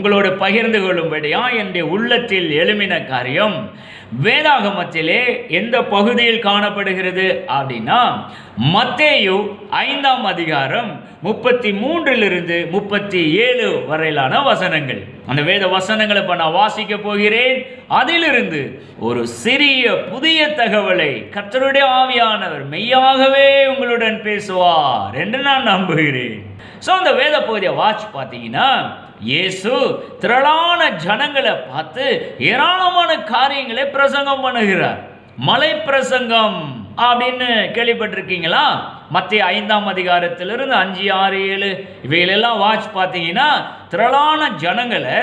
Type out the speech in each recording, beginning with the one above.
உங்களோடு பகிர்ந்து கொள்ளும்படியா என்னுடைய உள்ளத்தில் எழுமின காரியம். வேதாகமத்திலே எந்த பகுதியில் காணப்படுகிறது அப்படின்னா மத்தேயு ஐந்தாம் அதிகாரம் முப்பத்தி மூன்றிலிருந்து முப்பத்தி ஏழு வரையிலான வசனங்கள். அந்த வேத வசனங்களை இப்போ நான் வாசிக்க போகிறேன். அதிலிருந்து ஒரு சிறிய புதிய தகவலை கத்தருடைய ஆவியானவர் மெய்யாகவே உங்களுடன் பேசுவார் என்று நான் நம்புகிறேன். ஸோ அந்த வேத பகுதியை வாட்ச் பார்த்தீங்கன்னா இயேசு திரளான ஜனங்களை பார்த்து ஏராளமான காரியங்களை பிரசங்கம் பண்ணுகிறார். மலை பிரசங்கம் அப்படின்னு கேள்விப்பட்டிருக்கீங்களா? மத்திய ஐந்தாம் அதிகாரத்திலிருந்து அஞ்சு ஆறு ஏழு இவைகளெல்லாம் வாட்ச் பார்த்தீங்கன்னா திரளான ஜனங்களை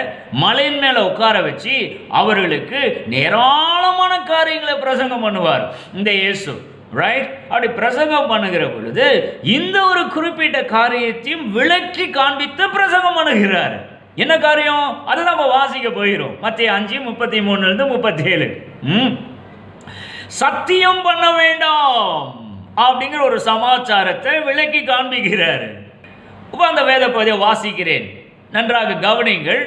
மலையின் மேலே உட்கார வச்சு அவர்களுக்கு ஏராளமான காரியங்களை பிரசங்கம் பண்ணுவார். இந்த இயேசு ரைட் அப்படி பிரசங்கம் பண்ணுகிற பொழுது இந்த ஒரு குறிப்பிட்ட காரியத்தையும் விளக்கி காண்பித்து பிரசங்கம் பண்ணுகிறார். என்ன காரியம்? அதை நம்ம வாசிக்க போயிடும் மத்திய அஞ்சு முப்பத்தி மூணுல இருந்து முப்பத்தி ஏழு ம்? சத்தியம் பண்ண வேண்டாம் அப்படிங்கிற ஒரு சமாச்சாரத்தை விளக்கி காண்பிக்கிறார். இப்போ அந்த வேத பகுதியை வாசிக்கிறேன். நன்றாக கவனிங்கள்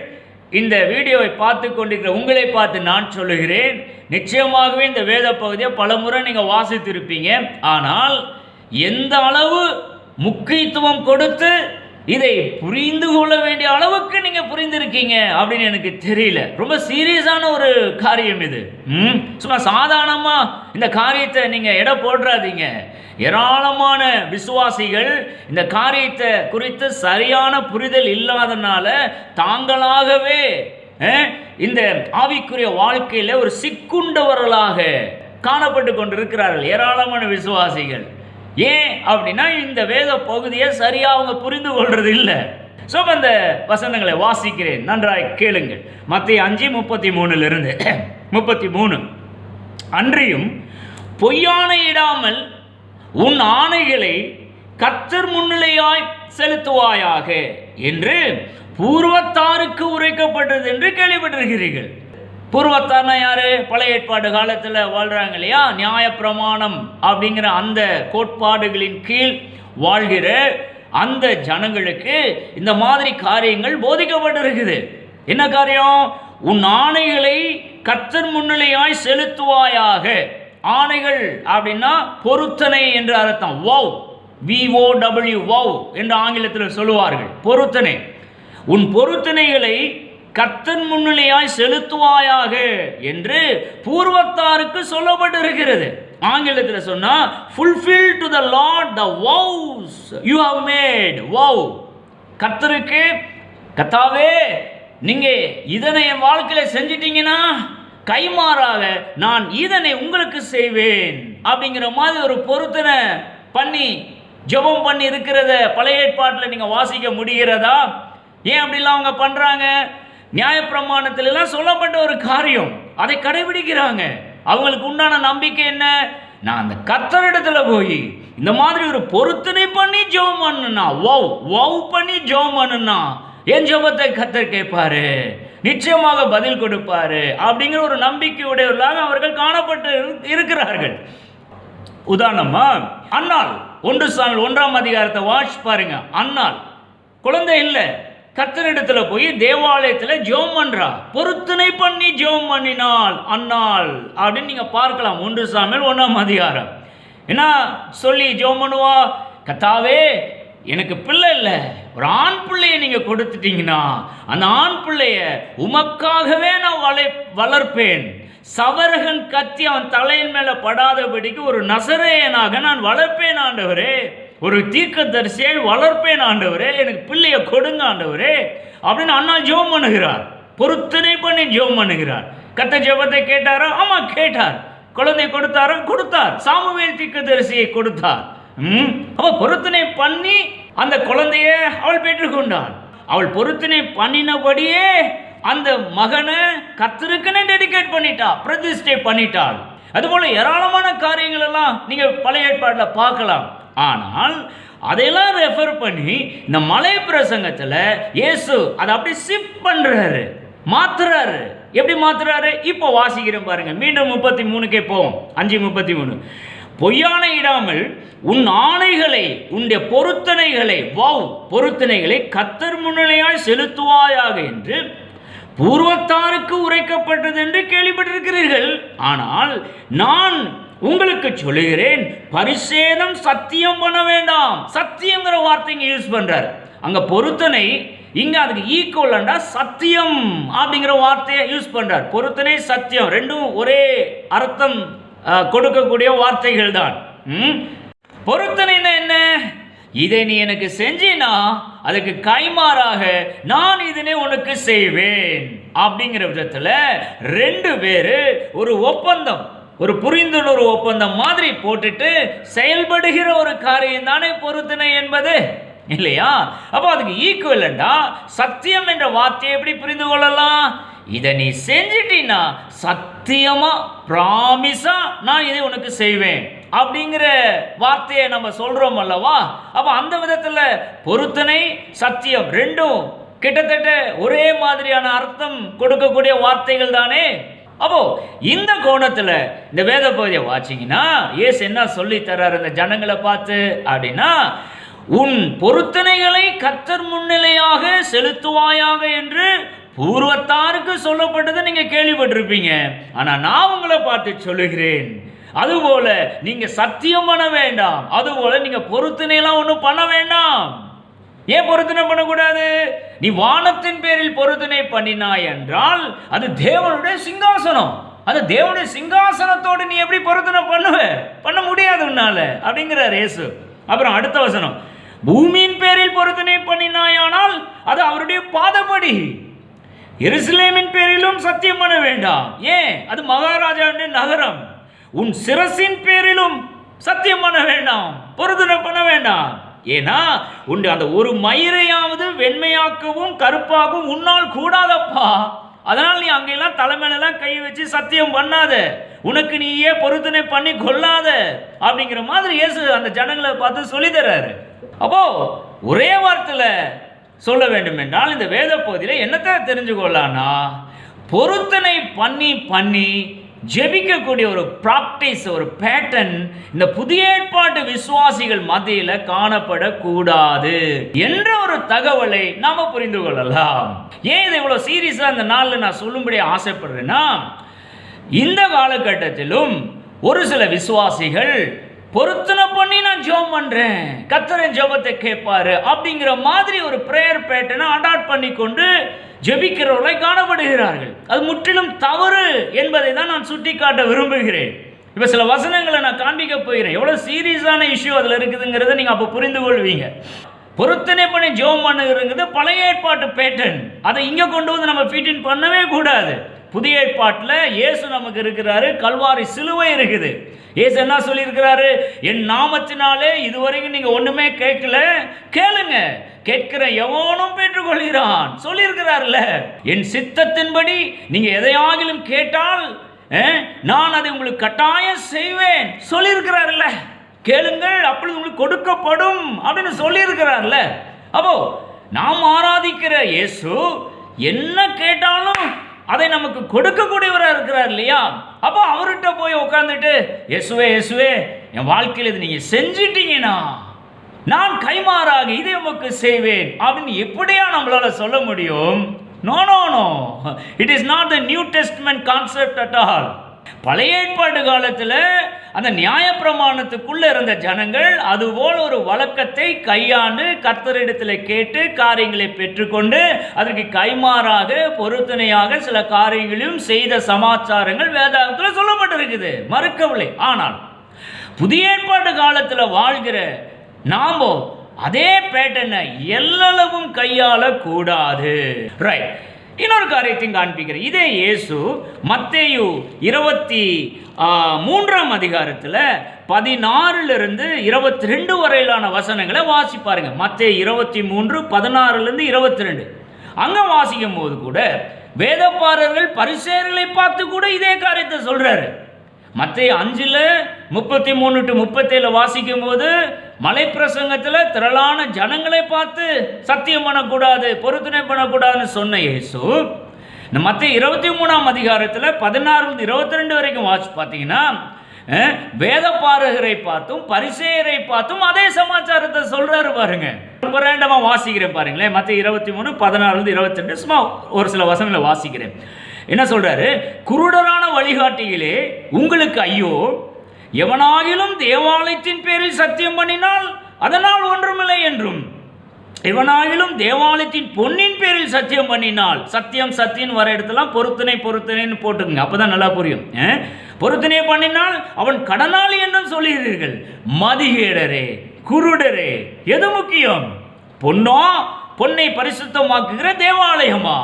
இந்த வீடியோவை பார்த்து கொண்டிருக்கிற உங்களை பார்த்து நான் சொல்லுகிறேன். நிச்சயமாகவே இந்த வேத பகுதியை பல முறை நீங்கள் வாசித்திருப்பீங்க. ஆனால் எந்த அளவு முக்கியத்துவம் கொடுத்து இதை புரிந்து கொள்ள வேண்டிய அளவுக்கு நீங்க புரிந்திருக்கீங்க அப்படின்னு எனக்கு தெரியல. ரொம்ப சீரியஸான ஒரு காரியம் இது. ம்? சும்மா சாதாரணமா இந்த காரியத்தை நீங்க எடை போடுறாதீங்க. ஏராளமான விசுவாசிகள் இந்த காரியத்தை குறித்து சரியான புரிதல் இல்லாதனால தாங்களாகவே இந்த ஆவிக்குரிய வாழ்க்கையில ஒரு சிக்குண்டவர்களாக காணப்பட்டு கொண்டிருக்கிறார்கள். ஏராளமான விசுவாசிகள். ஏன் அப்படின்னா இந்த வேத பகுதியை சரியாக அவங்க புரிந்து கொள்றது இல்லை. ஸோ அந்த வசனங்களை வாசிக்கிறேன். நன்றாய் கேளுங்கள். மத்திய அஞ்சு முப்பத்தி மூணுலேருந்து முப்பத்தி மூணு. அன்றியும் பொய்யானையிடாமல் உன் ஆணைகளை கத்தர் முன்னிலையாய் செலுத்துவாயாக என்று பூர்வத்தாருக்கு உரைக்கப்பட்டது என்று கேள்விப்பட்டிருக்கிறீர்கள். பூர்வத்தார்னா யாரு? பழைய ஏற்பாடு காலத்தில் வாழ்கிறாங்க இல்லையா? நியாயப்பிரமாணம் அப்படிங்கிற அந்த கோட்பாடுகளின் கீழ் வாழ்கிற அந்த ஜனங்களுக்கு இந்த மாதிரி காரியங்கள் போதிக்கப்பட்டிருக்குது. என்ன காரியம்? உன் ஆணைகளை கத்தர் முன்னிலையாய் செலுத்துவாயாக. ஆணைகள் அப்படின்னா பொருத்தனை என்று அர்த்தம். வவ் விஓ டபிள்யூ வவ் என்று ஆங்கிலத்தில் சொல்லுவார்கள். பொருத்தனை. உன் பொருத்தனைகளை கர்த்தன் முன்னிலையாய் செலுத்துவாயாக என்று பூர்வத்தாருக்கு சொல்லப்பட்டிருக்கிறது. ஆங்கிலத்தில் சொன்னா fulfil to the Lord the vows you have made vow கர்த்தருக்கு கத்தாவே நீங்க இதனை என் வாழ்க்கையில செஞ்சிட்டீங்கன்னா கைமாறாக நான் இதனை உங்களுக்கு செய்வேன். அப்படிங்கிற மாதிரி ஒரு பொருத்தனை பண்ணி ஜெபம் பண்ணி இருக்கிறத பழைய ஏற்பாட்டில் நீங்க வாசிக்க முடிகிறதா? ஏன் அப்படிலாம் அவங்க பண்றாங்க? நியாயப்பிரமாணத்திலெல்லாம் சொல்லப்பட்ட ஒரு காரியம். அதை கடைபிடிக்கிறாங்க. அவங்களுக்கு உண்டான நம்பிக்கை என்ன? நான் அந்த கத்தரிடத்துல போய் இந்த மாதிரி ஒரு பொருத்தனை பண்ணி ஜெபம் பண்ணுனா வவ் வவ் பண்ணி ஜெபம் பண்ணுனா என் ஜோபத்தை கத்தர் கேட்பாரு. நிச்சயமாக பதில் கொடுப்பாரு. அப்படிங்கிற ஒரு நம்பிக்கையுடையவர்களாக அவர்கள் காணப்பட்டு இரு- இருக்கிறார்கள். உதாரணமா அண்ணால் ஒன்று சாமியில் ஒன்றாம் அதிகாரத்தை வாட்ச் பாருங்க. அன்னாள் குழந்தை இல்லை. கத்தரிடத்துல போய் தேவாலயத்தில் ஜெபம் பண்ணுறா பொருத்தனை பண்ணி ஜெபம் பண்ணினாள் அன்னாள் அப்படின்னு நீங்கள் பார்க்கலாம். ஒன்று சாமியில் ஒன்றாம் அதிகாரம். என்ன சொல்லி ஜெபம் பண்ணுவா? கத்தாவே எனக்கு பிள்ளை இல்லை. ஒரு ஆண் பிள்ளையை நீங்கள் கொடுத்துட்டீங்கன்னா அந்த ஆண் பிள்ளைய உமக்காகவே நான் வளை வளர்ப்பேன். சவரகன் கத்தி அவன் தலையின் மேலே படாதபடிக்கு ஒரு நசரேயனாக நான் வளர்ப்பேன் ஆண்டவரே. ஒரு தீர்க்கதரிசியை வளர்ப்பேன் ஆண்டவரே எனக்கு பிள்ளைய கொடுங்க ஆண்டவரே அப்படின்னு அண்ணா ஜெபம் பண்ணுகிறார். பொருத்தனை பண்ணி ஜெபம் பண்ணுகிறார். கத்த ஜெபத்தை கேட்டாரா? ஆமாம் கேட்டார். குழந்தை கொடுத்தாரா? கொடுத்தார். சாமுவேல் தீர்க்கதரிசியை கொடுத்தார். ம் பொருத்தனை பண்ணி அந்த குழந்தைய அவள் பெற்றுக்கொண்டாள் அவள் பொருத்தனை பண்ணினபடியே அந்த மகனை கத்திருக்குன்னு டெடிகேட் பண்ணிட்டா பிரதிஷ்டை பண்ணிட்டாள். அதுபோல் ஏராளமான காரியங்கள் எல்லாம் நீங்கள் பழைய ஏற்பாட்டில் பார்க்கலாம். ஆனால் அதையெல்லாம் ரெஃபர் பண்ணி இந்த மலை பிரசங்கத்தில் இயேசு அதை அப்படி சிப் பண்ணுறாரு மாத்துறாரு. எப்படி மாத்துறாரு? இப்போ வாசிக்கிறேன் பாருங்க. மீண்டும் முப்பத்தி மூணுக்கே போவோம். அஞ்சு முப்பத்தி மூணு. பொய்யான இடாமல் உன் ஆணைகளை உன்னுடைய பொருத்தனைகளை வாவ் பொருத்தனைகளை கத்தர் முன்னிலையால் செலுத்துவாயாக என்று பூர்வத்தாருக்கு உரைக்கப்பட்டது என்று கேள்விப்பட்டிருக்கிறீர்கள். ஆனால் நான் உங்களுக்கு சொல்லுகிறேன் பரிசேதம் சத்தியம் பண்ண வேண்டாம். சத்தியங்கிற வார்த்தைங்க யூஸ் பண்றார். அங்க பொருத்தனை இங்க அதுக்கு ஈக்குவலண்டா சத்தியம் அப்படிங்கிற வார்த்தையை யூஸ் பண்றார். பொருத்தனை சத்தியம் ரெண்டும் ஒரே அர்த்தம் கொடுக்கக்கூடிய வார்த்தைகள் தான். ம்? பொருத்தனைன்னா என்ன? இதை நீ எனக்கு செஞ்சினா அதுக்கு கைமாறாக நான் இதனை உனக்கு செய்வேன். அப்படிங்கிற விதத்துல ரெண்டு பேரு ஒரு ஒப்பந்தம். ஒரு புரிந்துணர்வு ஒப்பந்தம் மாதிரி போட்டுட்டு செயல்படுகிற ஒரு காரியம் தானே பொருத்தினை என்பது. இல்லையா? அப்போ அதுக்கு ஈக்குவலண்டா சத்தியம் என்ற வார்த்தையை எப்படி புரிந்து கொள்ளலாம்? இதை நீ செஞ்சிட்டீன்னா சத்தியமா ப்ராமிஸா நான் இதை உனக்கு செய்வேன் அப்படிங்கிற வார்த்தையை நம்ம சொல்றோம் அல்லவா? அப்ப அந்த விதத்துல பொருத்தனை சத்தியம் ரெண்டும் கிட்டத்தட்ட ஒரே மாதிரியான அர்த்தம் கொடுக்கக்கூடிய வார்த்தைகள் தானே. அப்போ இந்த கோணத்துல இந்த வேத பகுதியை வாச்சிங்கன்னா ஏசு என்ன சொல்லி தர்றாரு இந்த ஜனங்களை பார்த்து? அப்படின்னா உன் பொருத்தனைகளை கத்தர் முன்னிலையாக செலுத்துவாயாக என்று பூர்வத்தாருக்கு சொல்லப்பட்டதை நீங்க கேள்விப்பட்டிருப்பீங்க. ஆனா நான் உங்களை பார்த்து சொல்லுகிறேன். அதுபோல நீங்க சத்தியம் பண்ண வேண்டாம். அதுபோல நீங்க பொருத்தனையெல்லாம் ஒன்றும் பண்ண வேண்டாம். ஏன் பொருத்தனை பண்ணக்கூடாது? நீ வானத்தின் பேரில் பொருத்தனை பண்ணினாய் என்றால் அது தேவனுடைய சிங்காசனம். அது தேவனுடைய சிங்காசனத்தோடு நீ எப்படி பொருத்தனை பண்ணுவ? பண்ண முடியாது உன்னால அப்படிங்கிறார் இயேசு. அப்புறம் அடுத்த வசனம். பூமியின் பேரில் பொருத்தனை பண்ணினாயானால் அது அவருடைய பாதப்படி. எருசலேமின் பேரிலும் சத்தியம் பண்ண வேண்டாம். ஏன்? அது மகாராஜாவுடைய நகரம். உன் சிரசின் பேரிலும் சத்தியம் பண்ண வேண்டாம். பொருத்தனை பண்ண வேண்டாம். ஏன்னா உண்டு அந்த ஒரு மயிரையாவது வெண்மையாக்கவும் கருப்பாகவும் உன்னால் கூடாதப்பா. அதனால் நீ அங்கெல்லாம் தலைமையிலலாம் கை வச்சு சத்தியம் பண்ணாத. உனக்கு நீயே பொருத்தனை பண்ணி கொள்ளாத. அப்படிங்கிற மாதிரி இயேசு அந்த ஜனங்களை பார்த்து சொல்லி தர்றாரு அப்போ ஒரே வார்த்தையில் சொல்ல வேண்டும் என்றால் இந்த வேத பகுதியில் என்னத்தை தெரிஞ்சு பொருத்தனை பண்ணி பண்ணி ஜெபிக்கக்கூடிய ஒரு ப்ராக்டிஸ் ஒரு பேட்டர்ன் இந்த புதிய ஏற்பாட்டு விசுவாசிகள் மத்தியில் காணப்படக்கூடாது என்ற ஒரு தகவலை நாம புரிந்து கொள்ளலாம். ஏன் இதை இவ்வளோ சீரியஸாக இந்த நாளில் நான் சொல்லும்படி ஆசைப்படுறேன்னா இந்த காலகட்டத்திலும் ஒரு சில விசுவாசிகள் பொருத்தனை பண்ணி நான் ஜெபம் பண்ணுறேன் கத்தரன் ஜெபத்தை கேட்பாரு. அப்படிங்கிற மாதிரி ஒரு ப்ரேயர் பேட்டனை அடாப்ட் பண்ணி கொண்டு ஜெபிக்கிறவர்களை காணப்படுகிறார்கள். அது முற்றிலும் தவறு என்பதை தான் நான் சுட்டிக்காட்ட விரும்புகிறேன். இப்போ சில வசனங்களை நான் காண்பிக்க போகிறேன். எவ்வளோ சீரியஸான இஷ்யூ அதில் இருக்குதுங்கிறத நீங்கள் அப்போ புரிந்து கொள்வீங்க. பொருத்தனை பண்ணி ஜோம் பண்ணுங்கிறது பழைய ஏற்பாட்டு பேட்டர்ன் அதை இங்கே கொண்டு வந்து நம்ம ஃபிட்டின் பண்ணவே கூடாது. புதிய ஏற்பாட்டில் இயேசு நமக்கு இருக்கிறாரு. கல்வாரி சிலுவை இருக்குது. இயேசு என்ன சொல்லியிருக்கிறாரு? என் நாமத்தினாலே இதுவரைக்கும் நீங்கள் ஒன்றுமே கேட்கல. கேளுங்க. கேட்கிற எவனும் பெற்றுக்கொள்கிறான். சொல்லியிருக்கிறார்ல. என் சித்தத்தின்படி நீங்கள் எதையாகிலும் கேட்டால் நான் அதை உங்களுக்கு கட்டாயம் செய்வேன். சொல்லியிருக்கிறார்ல. கேளுங்கள் அப்பொழுது உங்களுக்கு கொடுக்கப்படும் அப்படின்னு சொல்லியிருக்கிறார்ல. அப்போ நாம் ஆராதிக்கிற இயேசு என்ன கேட்டாலும் அதை நமக்கு கொடுக்கக்கூடியவராக இருக்கிறார் இல்லையா? அப்போ அவர்கிட்ட போய் உட்காந்துட்டு எசுவே எசுவே என் வாழ்க்கையில் இது நீங்கள் செஞ்சிட்டீங்கன்னா நான் கைமாறாக இதை உமக்கு செய்வேன். அப்படின்னு எப்படியா நம்மளால் சொல்ல முடியும்? No no no it is not the New Testament concept at all பழைய ஏற்பாட்டு காலத்தில் அந்த நியாயப்பிரமாணத்துக்குள்ள இருந்த ஜனங்கள் அதுபோல் ஒரு வழக்கத்தை கையாண்டு கர்த்தரிடத்தில் கேட்டு காரியங்களை பெற்றுக்கொண்டு அதற்கு கைமாறாக பொருத்தனையாக சில காரியங்களையும் செய்த சமாச்சாரங்கள் வேதாகத்தில் சொல்லப்பட்டிருக்குது. மறுக்கவில்லை. ஆனால் புதிய ஏற்பாட்டு காலத்தில் வாழ்கிற நாமோ அதே பேட்டனை எல்லளவும் கையாளக்கூடாது. ரைட் இன்னொரு காரியத்தையும் காண்பிக்கிறேன். இதே இயேசு மத்தேயு இருபத்தி மூன்றாம் அதிகாரத்தில் பதினாறுலேருந்து இருபத்தி ரெண்டு வரையிலான வசனங்களை வாசிப்பாருங்க. மத்திய இருபத்தி மூன்று பதினாறுலேருந்து இருபத்தி ரெண்டு அங்கே வாசிக்கும் போது கூட வேதப்பாரர்கள் பரிசேர்களை பார்த்து கூட இதே காரியத்தை சொல்கிறாரு மத்திய அஞ்சில் முப்பத்தி மூணு டு முப்பத்தேழு வாசிக்கும் போது மலை பிரசங்கத்தில் திரளான ஜனங்களை பார்த்து சத்தியம் பண்ணக்கூடாது பொருத்தனை பண்ணக்கூடாதுன்னு சொன்ன இயேசு இந்த மற்ற இருபத்தி மூணாம் அதிகாரத்தில் பதினாறுலேருந்து இருபத்தி ரெண்டு வரைக்கும் வாசி பார்த்தீங்கன்னா வேத பாரகரை பார்த்தும் பரிசேயரை பார்த்தும் அதே சமாச்சாரத்தை சொல்கிறாரு பாருங்க. ரொம்ப ரேண்டமாக வாசிக்கிறேன் பாருங்களேன். மற்ற இருபத்தி மூணு பதினாறுலேருந்து இருபத்தி ரெண்டு சும்மா ஒரு சில வசங்களை வாசிக்கிறேன். என்ன சொல்கிறாரு குருடரான வழிகாட்டியிலே உங்களுக்கு ஐயோ எவனாகிலும் தேவாலயத்தின் பேரில் சத்தியம் பண்ணினால் அதனால் ஒன்றுமில்லை என்றும். எவனாகிலும் தேவாலயத்தின் பொன்னின் பேரில் சத்தியம் பண்ணினால் சத்தியம் சத்தியம் வர இடத்துல பொருத்தனை பொருத்தனைன்னு போட்டுக்கோங்க. அப்பதான் நல்லா புரியும். பொருத்தனை பண்ணினால் அவன் கடனாளி என்றும் சொல்லுகிறீர்கள். மதிகேடரே குருடரே எது முக்கியம்? பொன்னோ? பொன்னை பரிசுத்தமாக்குகிற தேவாலயமா?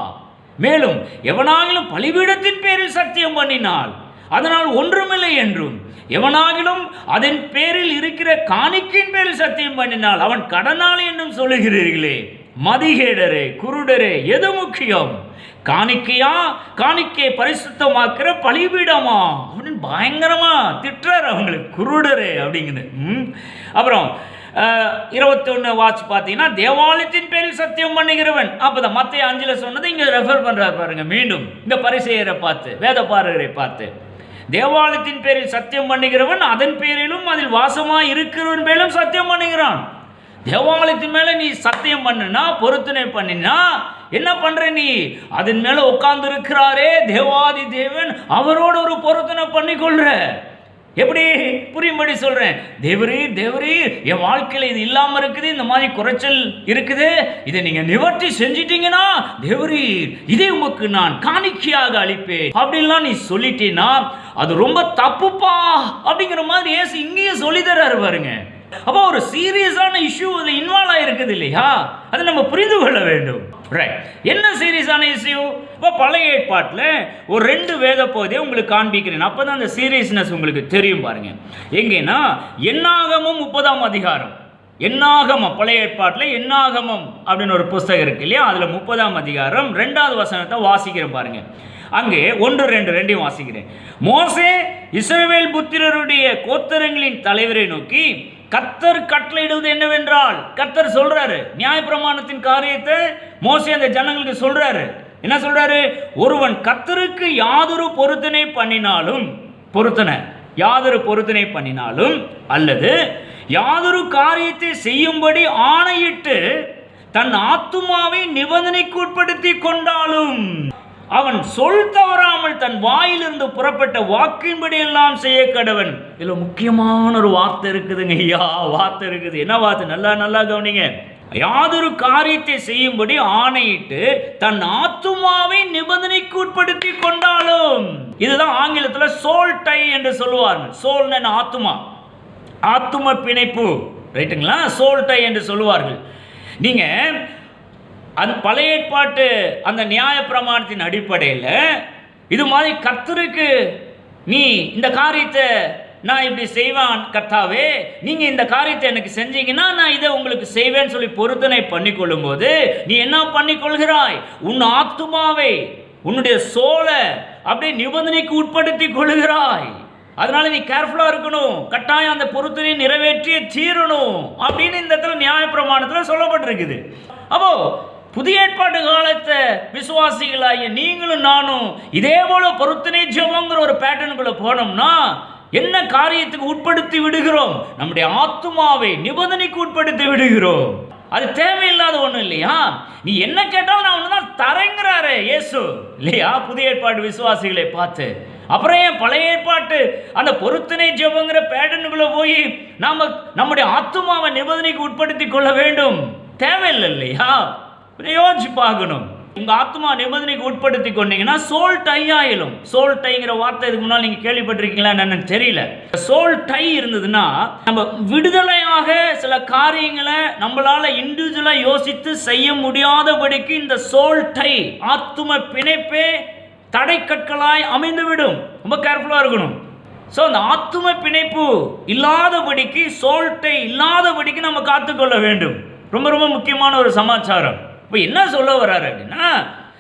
மேலும் எவனாகிலும் பலிபீடத்தின் பேரில் சத்தியம் பண்ணினால் அதனால் ஒன்றுமில்லை என்றும். எவனாகிலும் அதன் பேரில் இருக்கிற காணிக்கின் பேரில் சத்தியம் பண்ணினால் அவன் கடனாளி என்றும் சொல்லுகிறீர்களே. மதிகேடரே குருடரே எது முக்கியம்? காணிக்கையா? காணிக்கை பரிசுத்தமாக்குற பழிபீடமா அப்படின்னு பயங்கரமா திட்டுறாரு அவங்களுக்கு குருடரே அப்படிங்குது. ம். அப்புறம் இருபத்தி ஒன்று வாட்ச் பார்த்தீங்கன்னா தேவாலயத்தின் பேரில் சத்தியம் பண்ணுகிறவன். அப்போதான் மற்ற அஞ்சில் சொன்னது இங்கே ரெஃபர் பண்ணுறாரு பாருங்க மீண்டும். இந்த பரிசெயரை பார்த்து வேத பாருகரை பார்த்து. தேவாலயத்தின் பேரில் சத்தியம் பண்ணுகிறவன் அதன் பேரிலும் அதில் வாசமாக இருக்கிறவன் மேலும் சத்தியம் பண்ணுகிறான். தேவாலயத்தின் மேலே நீ சத்தியம் பண்ணுனா பொருத்தனை பண்ணினா என்ன பண்ற நீ? அதன் மேலே உட்கார்ந்து இருக்கிறாரே தேவாதி தேவன் அவரோட ஒரு பொருத்தனை பண்ணிக்கொள்ற. எப்படி? புரியும்படி சொல்றேன். தேவரீர் தேவரீர் என் வாழ்க்கையில் இது இல்லாம இருக்குது இந்த மாதிரி குறைச்சல் இருக்குது. இதை நீங்க நிவர்த்தி செஞ்சிட்டீங்கன்னா தேவரீர் இதை உமக்கு நான் காணிக்கையாக அளிப்பேன். அப்படின்லாம் நீ சொல்லிட்டீன்னா அது ரொம்ப தப்புப்பா அப்படிங்கிற மாதிரி ஏசு இங்கேயும் சொல்லி தர்றாரு பாருங்க. அப்போ ஒரு சீரியஸான இஷ்யூ அது இன்வால்வ் ஆகிருக்குது இல்லையா? அதை நம்ம புரிந்து கொள்ள வேண்டும். ரைட் என்ன சீரியஸான இஷ்யூ இப்போ பழைய ஏற்பாட்டில் ஒரு ரெண்டு வேத பகுதியை உங்களுக்கு காண்பிக்கிறேன். அப்போ தான் அந்த சீரியஸ்னஸ் உங்களுக்கு தெரியும் பாருங்க. எங்கேன்னா எண்ணாகமும் முப்பதாம் அதிகாரம். எண்ணாகமம் பழைய ஏற்பாட்டில் எண்ணாகமம் அப்படின்னு ஒரு புஸ்தகம் இருக்கு இல்லையா? அதில் முப்பதாம் அதிகாரம் ரெண்டாவது வசனத்தை வாசிக்கிறேன் பாருங்க. அங்கே ஒன்று ரெண்டு ரெண்டையும் வாசிக்கிறேன். மோசே இஸ்ரவேல் புத்திரருடைய கோத்தரங்களின் தலைவரை நோக்கி கர்த்தர் கட்டளையிடுவது என்னவென்றால் கர்த்தர் சொல்றாரு நியாயப்பிரமாணத்தின் காரியத்தை மோசே அந்த ஜனங்களுக்கு சொல்றாரு. என்ன சொல்றாரு? ஒருவன் கர்த்தருக்கு யாதொரு பொருத்தனை பண்ணினாலும் பொருத்தனை யாதொரு பொருத்தனை பண்ணினாலும் அல்லது யாதொரு காரியத்தை செய்யும்படி ஆணையிட்டு தன் ஆத்துமாவை நிபந்தனைக்குட்படுத்தி கொண்டாலும் அவன் சொல் தவறாமல் தன் வாயிலிருந்து புறப்பட்ட வாக்கின்படி எல்லாம் செய்ய கடவன். இதுல முக்கியமான ஒரு வார்த்தை இருக்குதுங்க ஐயா வார்த்தை இருக்குது. என்ன வார்த்தை? நல்லா நல்லா கவனிங்க. யாதொரு காரியத்தை செய்யும்படி ஆணையிட்டு தன் ஆத்துமாவை நிபந்தனைக்கு உட்படுத்தி கொண்டாலும் இதுதான் ஆங்கிலத்துல சோல் டை என்று சொல்லுவார்கள். சோல் ஆத்துமா. ஆத்தும பிணைப்பு. ரைட்டுங்களா? சோல் டை என்று சொல்லுவார்கள். நீங்கள் அந்த பழைய ஏற்பாட்டு அந்த நியாய பிரமாணத்தின் அடிப்படையில் இது மாதிரி கர்த்தருக்கு நீ இந்த காரியத்தை நான் இப்படி செய்வான் கர்த்தாவே நீங்கள் இந்த காரியத்தை எனக்கு செஞ்சீங்கன்னா நான் இதை உங்களுக்கு செய்வேன்னு சொல்லி பொருத்தனை பண்ணி கொள்ளும்போது நீ என்ன பண்ணிக்கொள்கிறாய்? உன் ஆத்துமாவை உன்னுடைய சோலை அப்படியே நிபந்தனைக்கு உட்படுத்தி கொள்கிறாய் அதனால நீ கேர்ஃபுல்லாக இருக்கணும் கட்டாயம் அந்த பொருத்தனை நிறைவேற்றி தீரணும் அப்படின்னு இந்த இடத்துல நியாயப்பிரமாணத்தில் சொல்லப்பட்டிருக்குது. அப்போ புதிய ஏற்பாட்டு காலத்தை விசுவாசிகளாகிய நீங்களும் நானும் இதே போல பொருத்தனை ஜபங்கிற ஒரு பேட்டர்னுக்குள்ள போனோம்னா என்ன காரியத்துக்கு உட்படுத்தி விடுகிறோம்? நம்முடைய ஆத்துமாவை நிபந்தனைக்கு உட்படுத்தி விடுகிறோம். அது தேவையில்லாத ஒண்ணும் இல்லையா? நீ என்ன கேட்டாலும் நான் ஒன்று தான் தரேங்கிறாரு இயேசு. இல்லையா? புதிய ஏற்பாடு விசுவாசிகளை பார்த்து. அப்புறம் ஏன் பழைய ஏற்பாட்டு அந்த பொருத்தனை ஜபங்கிற பேட்டர்னுக்குள்ள போய் நாம நம்முடைய ஆத்துமாவை நிபந்தனைக்கு உட்படுத்தி கொள்ள வேண்டும்? தேவையில்லை இல்லையா? யோசிச்சு பார்க்கணும் உங்க ஆத்மா நிபந்தனைக்கு உட்படுத்தி கொண்டீங்கன்னா சோல் டை ஆயிலும். சோல் டைங்கிற வார்த்தை இதுக்கு முன்னால் நீங்க கேள்விப்பட்டிருக்கீங்களா என்னன்னு தெரியல. சோல் டை இருந்ததுன்னா நம்ம விடுதலையாக சில காரியங்களை நம்மளால இண்டிவிஜுவலா யோசித்து செய்ய முடியாதபடிக்கு இந்த சோல் டை ஆத்தும பிணைப்பே தடைக்கற்களாய் அமைந்துவிடும். ரொம்ப கேர்ஃபுல்லா இருக்கணும். ஸோ அந்த ஆத்தும பிணைப்பு இல்லாதபடிக்கு சோல்ட்டை இல்லாதபடிக்கு நம்ம காத்துக்கொள்ள வேண்டும். ரொம்ப ரொம்ப முக்கியமான ஒரு சமாச்சாரம். இப்போ என்ன சொல்ல வர்றாரு அப்படின்னா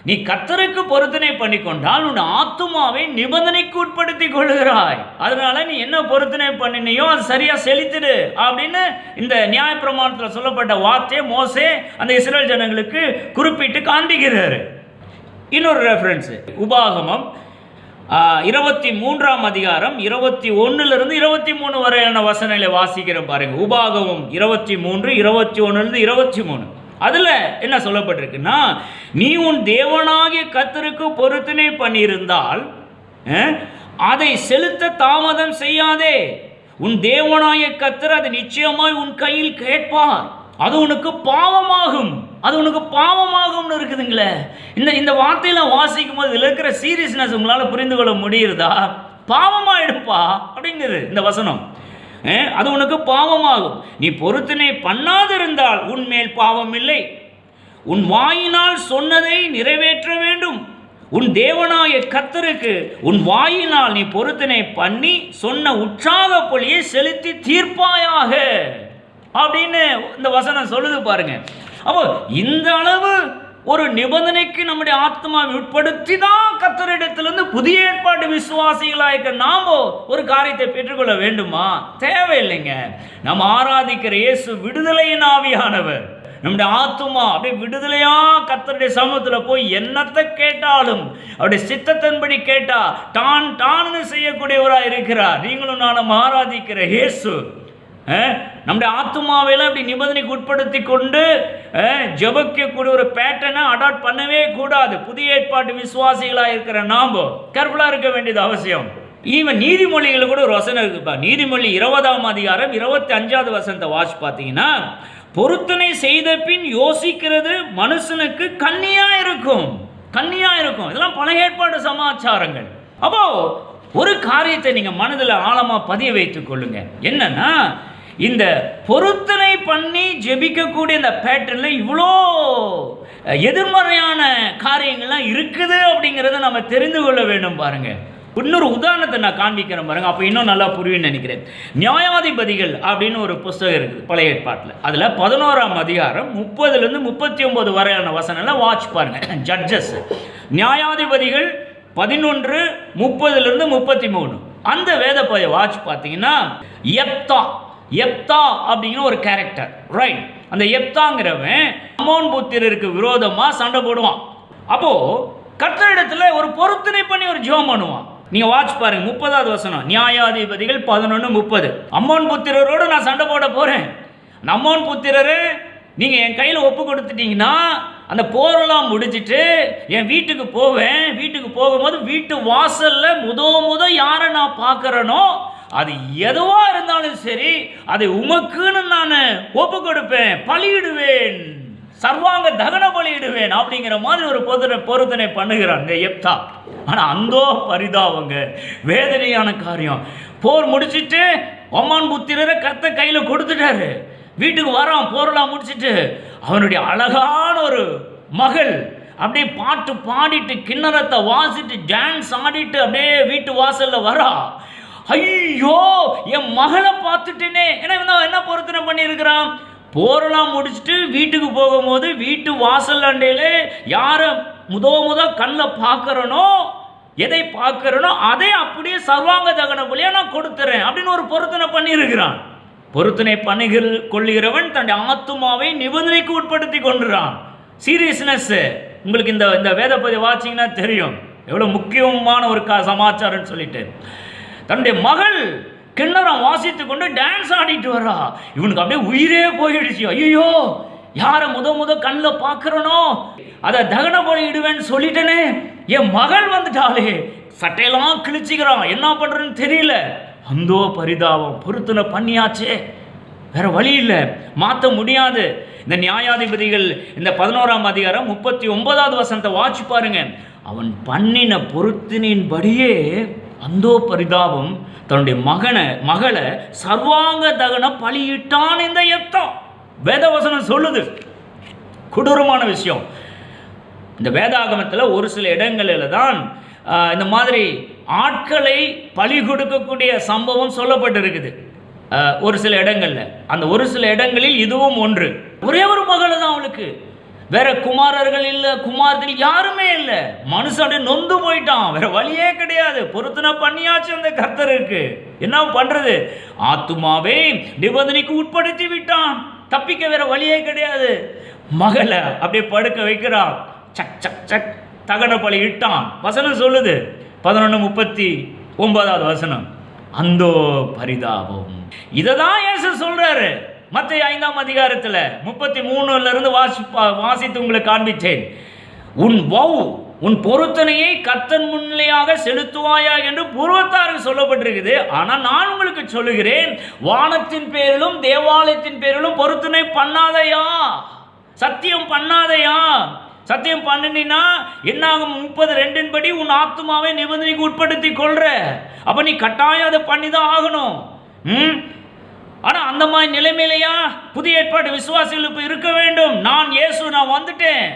நீ கத்தருக்கு பொருத்தனை பண்ணி கொண்டால் உன் ஆத்துமாவை நிபந்தனைக்கு உட்படுத்தி கொள்கிறாய் அதனால நீ என்ன பொருத்தனை பண்ணினியோ அது சரியா செலுத்திடு அப்படின்னு இந்த நியாயப்பிரமாணத்தில் சொல்லப்பட்ட வார்த்தை மோசே அந்த இஸ்ரேல் ஜனங்களுக்கு குறிப்பிட்டு காண்பிக்கிறாரு. இன்னொரு ரெஃபரன்ஸ் உபாகமம் இருபத்தி மூன்றாம் அதிகாரம் இருபத்தி ஒன்றுலேருந்து இருபத்தி மூணு வரையான வசனங்களை வாசிக்கிறேன் பாருங்க. உபாகமும் இருபத்தி மூன்று இருபத்தி ஒன்றுலேருந்து இருபத்தி மூணு அதில் என்ன சொல்லப்பட்டிருக்குன்னா நீ உன் தேவனாகிய கத்தருக்கு பொருத்தனை பண்ணியிருந்தால் அதை செலுத்த தாமதம் செய்யாதே. உன் தேவனாய கத்தர் அது நிச்சயமாய் உன் கையில் கேட்பார். அது உனக்கு பாவமாகும். அது உனக்கு பாவமாகும்னு இருக்குதுங்களே. இந்த இந்த வார்த்தையெல்லாம் வாசிக்கும் போது இதில் இருக்கிற சீரியஸ்னஸ் உங்களால் புரிந்து கொள்ள முடியுறதா பாவமாயிடுப்பா அப்படிங்குது இந்த வசனம். அது உனக்கு பாவமாகும். நீ பொருத்தனை பண்ணாதிருந்தால் உன்மேல் பாவம் இல்லை உன் வாயினால் சொன்னதை நிறைவேற்ற வேண்டும். உன் தேவனாய கத்தருக்கு உன் வாயினால் நீ பொருத்தனை பண்ணி சொன்ன உற்சாக பொலியை செலுத்தி தீர்ப்பாயாக. அப்படின்னு இந்த வசனம் சொல்லுது பாருங்க. அப்போ இந்த அளவு ஒரு நிபந்தனைக்கு நம்முடைய ஆத்மாவை உட்படுத்தி தான் கத்தரிடத்திலிருந்து புதிய ஏற்பாட்டு விசுவாசிகளாக இருக்க நாம ஒரு காரியத்தை பெற்றுக்கொள்ள வேண்டுமா? தேவையில்லைங்க. நம்ம ஆராதிக்கிற இயேசு விடுதலையின் ஆவியானவர். நம்முடைய ஆத்மா அப்படியே விடுதலையா கத்தருடைய சமூகத்தில் போய் என்னத்தை கேட்டாலும் அவருடைய சித்தத்தின்படி கேட்டா தான் தான்னு செய்யக்கூடியவராக இருக்கிறார். நீங்களும் நானும் ஆராதிக்கிற இயேசு. நம்முடைய ஆத்மாவையெல்லாம் இப்படி நிபந்தனைக்கு உட்படுத்தி கொண்டு ஜபக்கக்கூடிய ஒரு பேட்டர்னை அடாப்ட் பண்ணவே கூடாது புதிய ஏற்பாட்டு விசுவாசிகளாக இருக்கிற நாம் கேர்ஃபுல்லாக இருக்க வேண்டியது அவசியம் ஈவன் நீதிமொழிகள் கூட ஒரு வசனம் இருக்குப்பா நீதிமொழி இருபதாம் அதிகாரம் இருபத்தி அஞ்சாவது வசனத்தை வாட்ச் பார்த்தீங்கன்னா பொருத்தனை செய்த பின் யோசிக்கிறது மனுஷனுக்கு கண்ணியாக இருக்கும் கண்ணியாக இருக்கும் இதெல்லாம் பல ஏற்பாடு சமாச்சாரங்கள் அப்போ ஒரு காரியத்தை நீங்கள் மனதில் ஆழமாக பதிய வைத்துக் கொள்ளுங்க என்னன்னா இந்த பொருத்தனை பண்ணி ஜெபிக்கக்கூடிய இந்த பேட்டர்னில் இவ்வளோ எதிர்மறையான காரியங்கள்லாம் இருக்குது அப்படிங்கிறத நம்ம தெரிந்து கொள்ள வேண்டும் பாருங்கள் இன்னொரு உதாரணத்தை நான் காண்பிக்கிறேன் பாருங்க. அப்போ இன்னும் நல்லா புரியுன்னு நினைக்கிறேன். நியாயாதிபதிகள் அப்படின்னு ஒரு புஸ்தகம் இருக்குது பழைய ஏற்பாட்டில். அதில் பதினோராம் அதிகாரம் முப்பதுலேருந்து முப்பத்தி ஒம்பது வரையான வசனம்லாம் வாட்ச் பாருங்க. ஜட்ஜஸ் நியாயாதிபதிகள் பதினொன்று முப்பதுலேருந்து முப்பத்தி மூணு அந்த வேத வாட்ச் பார்த்தீங்கன்னா எப்தா எப்தா அப்படிங்கிற ஒரு கேரக்டர் ரைட் அந்த எப்தாங்கிறவன் அமோன் புத்திரருக்கு விரோதமாக சண்டை போடுவான். அப்போது கத்தரிடத்தில் ஒரு பொருத்தனை பண்ணி ஒரு ஜோம் பண்ணுவான். நீங்கள் வாட்ச் பாருங்க முப்பதாவது வசனம். நியாயாதிபதிகள் பதினொன்று முப்பது. அம்மோன் புத்திரரோடு நான் சண்டை போட போகிறேன் அந்த அம்மோன் புத்திரரு நீங்கள் என் கையில் ஒப்பு கொடுத்துட்டீங்கன்னா அந்த போரெல்லாம் முடிச்சுட்டு என் வீட்டுக்கு போவேன். வீட்டுக்கு போகும்போது வீட்டு வாசலில் முத முத யாரை நான் பார்க்குறேனோ அது எதுவா இருந்தாலும் சரி அதை உமக்குன்னு நான் ஒப்பு கொடுப்பேன் பலியிடுவேன். சர்வாங்க தகன பலியிடுவேன் அப்படிங்கிற மாதிரி ஒரு பொருத்தனை பொருத்தனை பண்ணுகிறாங்க எப்தா ஆனால் அந்தோ பரிதாபங்க வேதனையான காரியம். போர் முடிச்சிட்டு ஒமான் புத்திரரை கத்த கையில் கொடுத்துட்டாரு. வீட்டுக்கு வரான் போரெல்லாம் முடிச்சிட்டு. அவனுடைய அழகான ஒரு மகள் அப்படியே பாட்டு பாடிட்டு கிண்ணறத்தை வாசிட்டு டான்ஸ் ஆடிட்டு அப்படியே வீட்டு வாசலில் வரா. ஐயோ என் மகளை பார்த்துட்டேனே. ஏன்னா இவன் என்ன பொருத்தனை பண்ணியிருக்கிறான்? போரெல்லாம் முடிச்சுட்டு வீட்டுக்கு போகும்போது வீட்டு வாசல் அண்டையில் யாரை முத முத கண்ணில் பார்க்கறனோ எதை பார்க்குறனோ அதை அப்படியே சர்வாங்க தகன வழியாக நான் கொடுத்துறேன் அப்படின்னு ஒரு பொருத்தனை பண்ணியிருக்கிறான். பொருத்தனை பணிகள் கொள்ளுகிறவன் தன்னுடைய ஆத்துமாவை நிபந்தனைக்கு உட்படுத்தி கொண்டுறான் சீரியஸ்னஸ் உங்களுக்கு இந்த இந்த வேதப்பதி வாட்சிங்கன்னா தெரியும். எவ்வளோ முக்கியமான ஒரு கா சமாச்சாரம்னு சொல்லிட்டு. தன்னுடைய மகள் கிண்ணறம் வாசித்து கொண்டு டான்ஸ் ஆடிட்டு வரா இவனுக்கு அப்படியே உயிரே போயிடுச்சு. ஐயோ யாரை முத முத கண்ணில் பார்க்குறனோ? அதை தகன பலி சொல்லிட்டேனே. என் மகள் வந்துட்டாளே. சட்டையெல்லாம் கிழிச்சிக்கிறான். என்ன பண்ணுறேன்னு தெரியல. அந்தோ பரிதாபம். பொருத்தனை பண்ணியாச்சே. வேற வழி இல்லை. மாற்ற முடியாது. இந்த நியாயாதிபதிகள் இந்த பதினோராம் அதிகாரம் முப்பத்தி ஒன்பதாவது வசனத்தை வாட்சி பாருங்க. அவன் பண்ணின பொருத்தினின்படியே அந்தோ பரிதாபம் தன்னுடைய மகனை மகளை சர்வாங்க தகன பலியிட்டான் இந்த யுத்தம் வேதவசனம் சொல்லுது. கொடூரமான விஷயம். இந்த வேதாகமத்தில் ஒரு சில இடங்களில் தான் இந்த மாதிரி ஆட்களை பலி கொடுக்கக்கூடிய சம்பவம் சொல்லப்பட்டிருக்குது. ஒரு சில இடங்களில். அந்த ஒரு சில இடங்களில் இதுவும் ஒன்று. ஒரே ஒரு மகள் தான் அவளுக்கு. வேற குமாரர்கள் இல்லை குமாரத்தில் யாருமே இல்லை. மனுஷன் நொந்து போயிட்டான். வேற வழியே கிடையாது. பொருத்தனை பண்ணியாச்சு அந்த கர்த்தருக்கு. என்ன பண்றது? ஆத்துமாவே நிபந்தனைக்கு உட்படுத்தி விட்டான். தப்பிக்க வேற வழியே கிடையாது. மகளை அப்படியே படுக்க வைக்கிறான். சக் சக் சக் தகன பலி இட்டான். வசனம் சொல்லுது. பதினொன்று முப்பத்தி ஒன்பதாவது வசனம். அந்தோ பரிதாபம். இதை தான் ஏசு சொல்றாரு. மற்ற ஐந்தாம் அதிகாரத்தில் முப்பத்தி மூணுல இருந்து வாசி வாசித்து உங்களுக்கு காண்பித்தேன். உன் வௌ உன் பொருத்தனையை கத்தன் முன்னிலையாக செலுத்துவாயா என்று பூர்வத்தாருக்கு சொல்லப்பட்டிருக்குது. ஆனால் நான் உங்களுக்கு சொல்லுகிறேன் வானத்தின் பேரிலும் தேவாலயத்தின் பேரிலும் பொருத்தனை பண்ணாதையா? சத்தியம் பண்ணாதையா? சத்தியம் பண்ணினா என்னாகும்? முப்பது ரெண்டின் படி உன் ஆத்மாவை நிபந்தனைக்கு உட்படுத்தி கொள்ற. அப்ப நீ கட்டாயம் அதை பண்ணி தான் ஆகணும். ம்? ஆனால் அந்த மாதிரி நிலைமையிலையா புதிய ஏற்பாடு விசுவாசிகள் இப்போ இருக்க வேண்டும். நான் இயேசு நான் வந்துட்டேன்.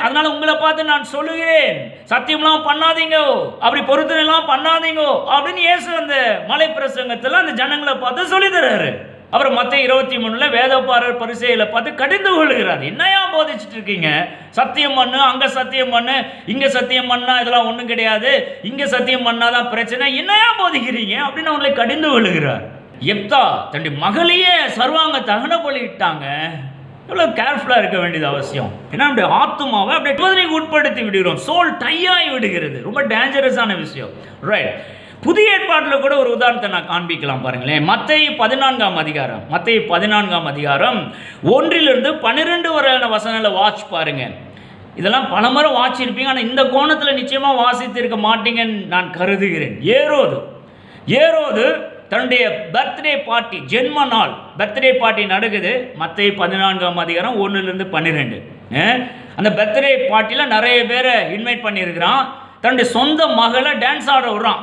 அதனால உங்களை பார்த்து நான் சொல்லுகிறேன். சத்தியம்லாம் பண்ணாதீங்க. அப்படி பொருத்தனைலாம் பண்ணாதீங்க. அப்படின்னு இயேசு அந்த மலை பிரசங்கத்தில் அந்த ஜனங்களை பார்த்து சொல்லி தர்றாரு. அப்புறம் மற்ற இருபத்தி மூணுல வேதப்பாரர் பரிசையில பார்த்து கடிந்து கொள்கிறார். என்னையா போதிச்சுட்டு இருக்கீங்க? சத்தியம் பண்ணு அங்க சத்தியம் பண்ணு இங்க சத்தியம் பண்ணா இதெல்லாம் ஒன்றும் கிடையாது. இங்க சத்தியம் பண்ணாதான் பிரச்சனை. என்னையா போதிக்கிறீங்க? அப்படின்னு அவங்களை கடிந்து கொள்கிறார். எப்தா தன்னுடைய மகளையே சர்வாங்க தகன பலியிட்டாங்க. எவ்வளோ கேர்ஃபுல்லாக இருக்க வேண்டியது அவசியம். ஏன்னா நம்முடைய ஆத்மாவை அப்படியே சோதனைக்கு உட்படுத்தி விடுகிறோம். சோல் டையாகி விடுகிறது. ரொம்ப டேஞ்சரஸான விஷயம். ரைட் புதிய ஏற்பாட்டில் கூட ஒரு உதாரணத்தை நான் காண்பிக்கலாம் பாருங்களேன். மத்திய பதினான்காம் அதிகாரம். மத்திய பதினான்காம் அதிகாரம் ஒன்றிலிருந்து பன்னிரெண்டு வரையான வசனங்களை வாட்ச் பாருங்கள் இதெல்லாம் பலமுறை வாசிச்சிருப்பீங்க ஆனால் இந்த கோணத்தில் நிச்சயமாக வாசித்திருக்க மாட்டீங்கன்னு நான் கருதுகிறேன். ஏரோது. ஏரோது தன்னுடைய பர்த்டே பார்ட்டி ஜென்ம நாள். பர்த்டே பார்ட்டி நடக்குது. மற்ற பதினான்காம் அதிகாரம் ஒன்றுலேருந்து பன்னிரெண்டு. அந்த பர்த்டே பார்ட்டியில் நிறைய பேரை இன்வைட் பண்ணியிருக்கிறான். தன்னுடைய சொந்த மகளை டான்ஸ் ஆட விட்றான்.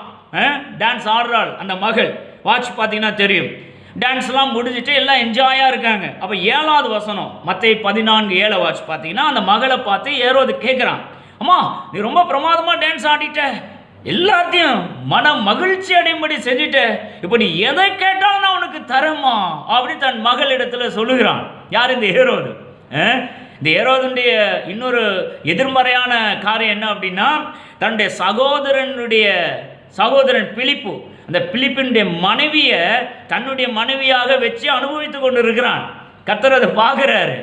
டான்ஸ் ஆடுறாள் அந்த மகள். வாட்ச் பார்த்தீங்கன்னா தெரியும். டான்ஸ்லாம் முடிஞ்சிட்டு எல்லாம் என்ஜாயாக இருக்காங்க. அப்போ ஏழாவது வசனம் மற்ற பதினான்கு ஏழை வாட்ச் பார்த்தீங்கன்னா அந்த மகளை பார்த்து ஏறோது கேட்குறான் அம்மா நீ ரொம்ப பிரமாதமாக டான்ஸ் ஆடிட்ட. எல்லாத்தையும் மன மகிழ்ச்சி அடையும்படி செஞ்சுட்டு இப்போ நீ எதை கேட்டாலும் நான் உனக்கு தரமா அப்படி தன் மகளிடத்துல சொல்லுகிறான். யார் இந்த ஏரோது? இந்த ஏரோதுடைய இன்னொரு எதிர்மறையான காரியம் என்ன அப்படின்னா தன்னுடைய சகோதரனுடைய சகோதரன் பிலிப்பு அந்த பிலிப்பினுடைய மனைவியை தன்னுடைய மனைவியாக வச்சு அனுபவித்து கொண்டு இருக்கிறான் கத்தர் அதை பார்க்குறாரு.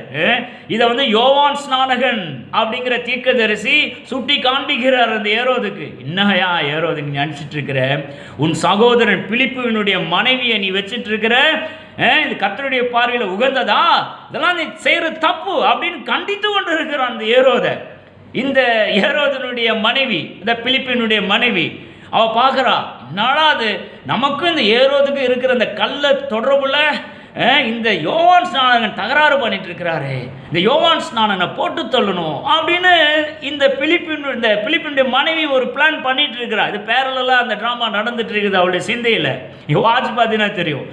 இதை வந்து யோவான் ஸ்நானகன் அப்படிங்கிற தீர்க்கதரிசி சுட்டி காண்பிக்கிறார் அந்த ஏரோதுக்கு. இன்னகையா ஏரோது நீ நினச்சிட்டு இருக்கிற உன் சகோதரன் பிலிப்புவினுடைய மனைவியை நீ வச்சிட்டு இருக்கிற இது கத்தருடைய பார்வையில் உகந்ததா? இதெல்லாம் நீ செய்கிற தப்பு அப்படின்னு கண்டித்து கொண்டு இருக்கிறான் அந்த ஏரோதை. இந்த ஏரோதனுடைய மனைவி இந்த பிலிப்பினுடைய மனைவி அவள் பார்க்குறா என்னடா அது நமக்கும் இந்த ஏரோதுக்கு இருக்கிற அந்த கல்லை தொடர்புல இந்த யோவான் ஸ்நானகன் தகராறு பண்ணிட்டு இருக்கிறாரு இந்த யோவான் ஸ்நானனை போட்டு தள்ளணும் அப்படின்னு இந்த பிலிப்பின் இந்த பிலிப்பினுடைய மனைவி ஒரு பிளான் பண்ணிட்டு இருக்கிறா இது பேரலாக அந்த ட்ராமா நடந்துட்டு இருக்குது அவளுடைய சிந்தையில். வாட்ச் பார்த்தீங்கன்னா தெரியும்.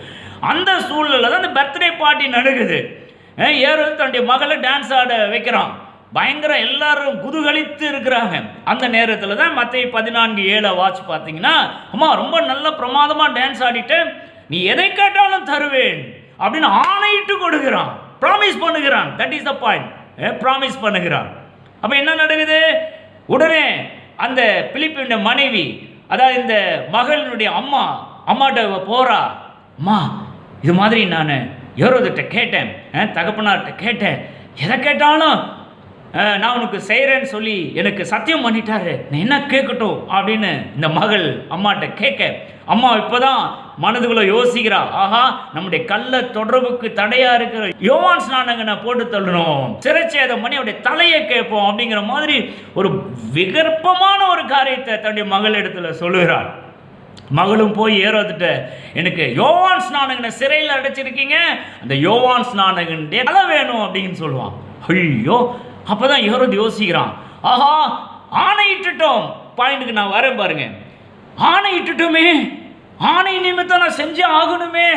அந்த சூழ்நிலை தான் இந்த பர்த்டே பார்ட்டி நடக்குது ஏறு தன்னுடைய மகளை டான்ஸ் ஆட வைக்கிறான். பயங்கர எல்லாரும் குதூகலித்து இருக்கிறாங்க. அந்த நேரத்தில் தான் மற்ற பதினான்கு ஏழை வாட்ச் பார்த்தீங்கன்னா அம்மா ரொம்ப நல்ல பிரமாதமாக டான்ஸ் ஆடிட்டேன் நீ எதை கேட்டாலும் தருவேன். அப்படின்னு ஆணையிட்டு கொடுக்கிறான். ப்ராமிஸ் பண்ணுகிறான். That is the point promise பண்ணுகிறான். அப்போ என்ன நடக்குது? உடனே அந்த பிலிப்பினுடைய மனைவி அதாவது இந்த மகளினுடைய அம்மா அம்மாட்ட போகிறா போறா. அம்மா இது மாதிரி நான் யோரோதிட்ட கேட்டேன். Eh, தகப்பனார்கிட்ட கேட்டேன். எதை கேட்டாலும் eh, நான் உனக்கு செய்கிறேன்னு சொல்லி எனக்கு சத்தியம் பண்ணிட்டாரு. நான் என்ன கேட்கட்டும்? அப்படின்னு இந்த மகள் அம்மாட்ட கேட்க அம்மா இப்போதான் மனதுகளை யோசிக்கிறா ஆஹா நம்முடைய கள்ள தொடர்புக்கு தடையா இருக்கிற யோவான் ஸ்நானங்கனை போட்டு தள்ளணும் சிறைச்சேதம் பண்ணி அவருடைய தலையை கேட்போம் அப்படிங்கிற மாதிரி ஒரு விகற்பமான ஒரு காரியத்தை தன்னுடைய மகள் இடத்துல சொல்லுகிறாள். மகளும் போய் ஏறோதுட்ட எனக்கு யோவான் ஸ்நானகனை சிறையில் அடைச்சிருக்கீங்க. அந்த யோவான் ஸ்நானகனுடைய தலை வேணும் அப்படின்னு சொல்லுவான். ஐயோ அப்பதான் ஏறது யோசிக்கிறான். ஆஹா ஆணையிட்டுட்டோம். பாயிண்ட்டுக்கு நான் வரேன் பாருங்க. ஆணையிட்டுட்டோமே. ஆணை நிமித்தம் நான் செஞ்சே ஆகணுமே.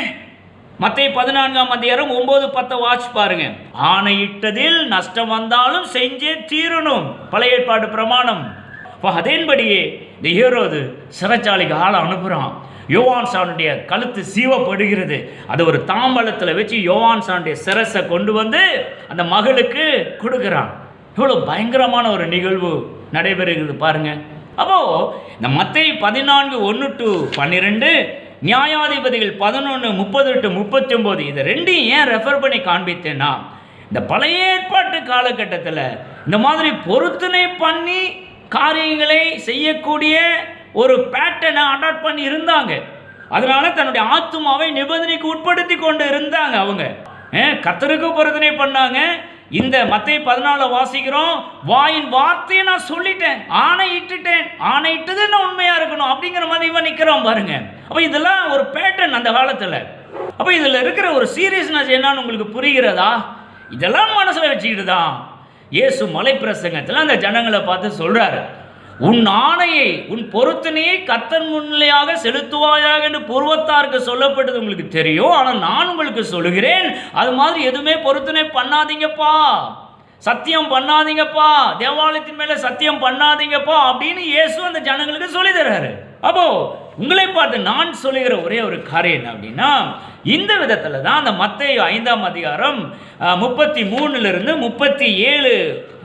மத்திய பதினான்காம் அதிகாரம் ஒன்பது பத்தை வாட்ச் பாருங்க. ஆணையிட்டதில் நஷ்டம் வந்தாலும் செஞ்சே தீரணும். பழைய ஏற்பாடு பிரமாணம். அப்போ அதன்படியே இந்த ஹீரோது சிறைச்சாலைக்கு ஆளை அனுப்புகிறான் யோவான் சானுடைய கழுத்து சீவப்படுகிறது. அதை ஒரு தாம்பலத்தில் வச்சு யோவான் சானுடைய சிரசை கொண்டு வந்து அந்த மகளுக்கு கொடுக்குறான். இவ்வளோ பயங்கரமான ஒரு நிகழ்வு நடைபெறுகிறது பாருங்கள் அப்போ இந்த மத்திய பதினான்கு ஒன்று டு பன்னிரெண்டு நியாயாதிபதிகள் பதினொன்று முப்பது டு முப்பத்தி ஒம்பது இதை ரெண்டையும் ஏன் ரெஃபர் பண்ணி காண்பித்தேன்னா இந்த பழைய ஏற்பாட்டு காலகட்டத்தில் இந்த மாதிரி பொருத்தனை பண்ணி காரியங்களை செய்யக்கூடிய ஒரு பேட்டனை அடாப்ட் பண்ணி இருந்தாங்க. அதனால தன்னுடைய ஆத்துமாவை நிபந்தனைக்கு உட்படுத்தி கொண்டு இருந்தாங்க அவங்க. அஹ், கர்த்தருக்கு பொருத்தனை பண்ணாங்க இந்த மத்திய பதினால வாசிக்கிறோம் வாயின் வார்த்தையை நான் சொல்லிட்டேன் ஆணை இட்டுட்டேன் ஆணை இட்டது நான் உண்மையா இருக்கணும் அப்படிங்கிற மாதிரி இவன் நிற்கிறோம் பாருங்க. அப்போ இதெல்லாம் ஒரு பேட்டர்ன் அந்த காலத்தில். அப்போ இதில் இருக்கிற ஒரு சீரியஸ்னஸ் என்னன்னு உங்களுக்கு புரிகிறதா? இதெல்லாம் மனசில் வச்சுக்கிட்டு தான் இயேசு மலை பிரசங்கத்தில் அந்த ஜனங்களை பார்த்து சொல்கிறாரு உன் ஆணையை உன் பொருத்தனையை கத்தன் முன்னிலையாக செலுத்துவாயாக என்று பூர்வத்தாருக்கு சொல்லப்பட்டது உங்களுக்கு தெரியும். ஆனால் நான் உங்களுக்கு சொல்லுகிறேன் அது மாதிரி எதுவுமே பொருத்தனை பண்ணாதீங்கப்பா. சத்தியம் பண்ணாதீங்கப்பா. தேவாலயத்தின் மேலே சத்தியம் பண்ணாதீங்கப்பா அப்படின்னு இயேசு அந்த ஜனங்களுக்கு சொல்லி தர்றாரு. அப்போ உங்களை பார்த்து நான் சொல்லுகிற ஒரே ஒரு காரியம் என்ன அப்படின்னா இந்த விதத்தில் தான் அந்த மத்திய ஐந்தாம் அதிகாரம் முப்பத்தி மூணுல இருந்து முப்பத்தி ஏழு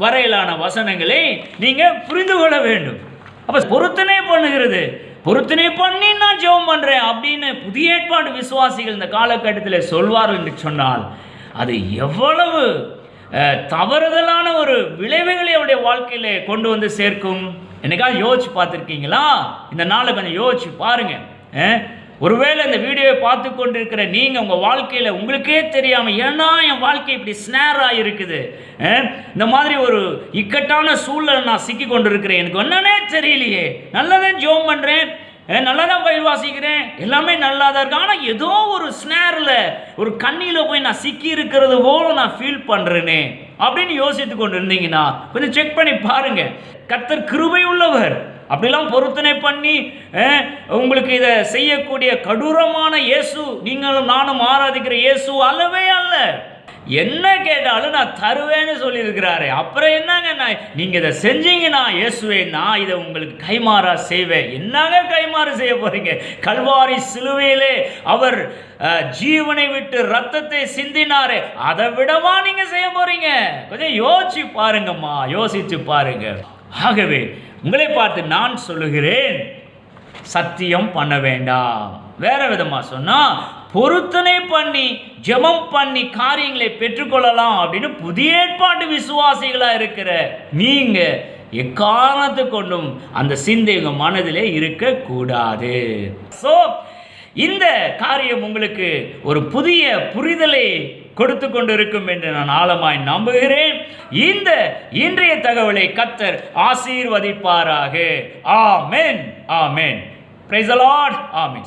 வரையிலான வசனங்களை நீங்க புரிந்து கொள்ள வேண்டும். அப்ப பொருத்தனை பண்ணுகிறது. பொருத்தனை பண்ணி நான் ஜெபம் பண்றேன் அப்படின்னு புதிய ஏற்பாடு விசுவாசிகள் இந்த காலகட்டத்தில் சொல்வார்கள் என்று சொன்னால் அது எவ்வளவு தவறுதலான ஒரு விளைவுகளை அவருடைய வாழ்க்கையில கொண்டு வந்து சேர்க்கும்? என்னைக்காவது யோசிச்சு பார்த்துருக்கீங்களா? இந்த நாளை கொஞ்சம் யோசிச்சு பாருங்கள் ஒருவேளை இந்த வீடியோவை பார்த்து கொண்டிருக்கிற நீங்கள் உங்கள் வாழ்க்கையில் உங்களுக்கே தெரியாமல் ஏன்னா என் வாழ்க்கை இப்படி ஸ்னேராக இருக்குது. இந்த மாதிரி ஒரு இக்கட்டான சூழ்நிலை நான் சிக்கி கொண்டிருக்கிறேன். எனக்கு என்னன்னே தெரியலையே. நல்லதான் ஜோம் பண்ணுறேன் நல்லா தான் பயிர் வாசிக்கிறேன். எல்லாமே நல்லா தான் இருக்கு. ஆனால் ஏதோ ஒரு ஸ்னேரில் ஒரு கண்ணியில் போய் நான் சிக்கி இருக்கிறது போல நான் ஃபீல் பண்ணுறேனே அப்படின்னு யோசித்து கொண்டு இருந்தீங்கன்னா கொஞ்சம் செக் பண்ணி பாருங்க. கர்த்தர் கிருபை உள்ளவர். அப்படிலாம் பொருத்தனை பண்ணி உங்களுக்கு இதை செய்யக்கூடிய கடூரமான இயேசு நீங்களும் நானும் ஆராதிக்கிற இயேசு அல்லவே அல்ல. என்ன கேட்டாலும் நான் தருவேன்னு சொல்லியிருக்கிறாரு. அப்புறம் என்னங்க நான் நீங்கள் இதை செஞ்சீங்கன்னா இயேசுவே நான் இதை உங்களுக்கு கைமாறா செய்வேன். என்னங்க கைமாறு செய்ய போகிறீங்க கல்வாரி சிலுவையிலே அவர் ஜீவனை விட்டு ரத்தத்தை சிந்தினாரு. அதை விடவா நீங்கள் செய்ய போறீங்க? கொஞ்சம் யோசிச்சு பாருங்கம்மா யோசிச்சு பாருங்க. ஆகவே உங்களை பார்த்து நான் சொல்லுகிறேன் சத்தியம் பண்ண வேண்டாம். வேற விதமா சொன்னா பொருத்தனை பண்ணி ஜெபம் பண்ணி காரியங்களை பெற்றுக்கொள்ளலாம் அப்படின்னு புதிய ஏற்பாட்டு விசுவாசிகளா இருக்கிற நீங்க எக்காரணத்து கொண்டும் அந்த சிந்தை உங்க மனதிலே இருக்கக்கூடாது. ஸோ இந்த காரியம் உங்களுக்கு ஒரு புதிய புரிதலை கொடுத்து கொண்டிருக்கும் என்று நான் ஆழமாய் நம்புகிறேன். இந்த இன்றைய தகவலை கத்தர் ஆசீர்வதிப்பாராக. Amen. Amen. Praise a lot amen.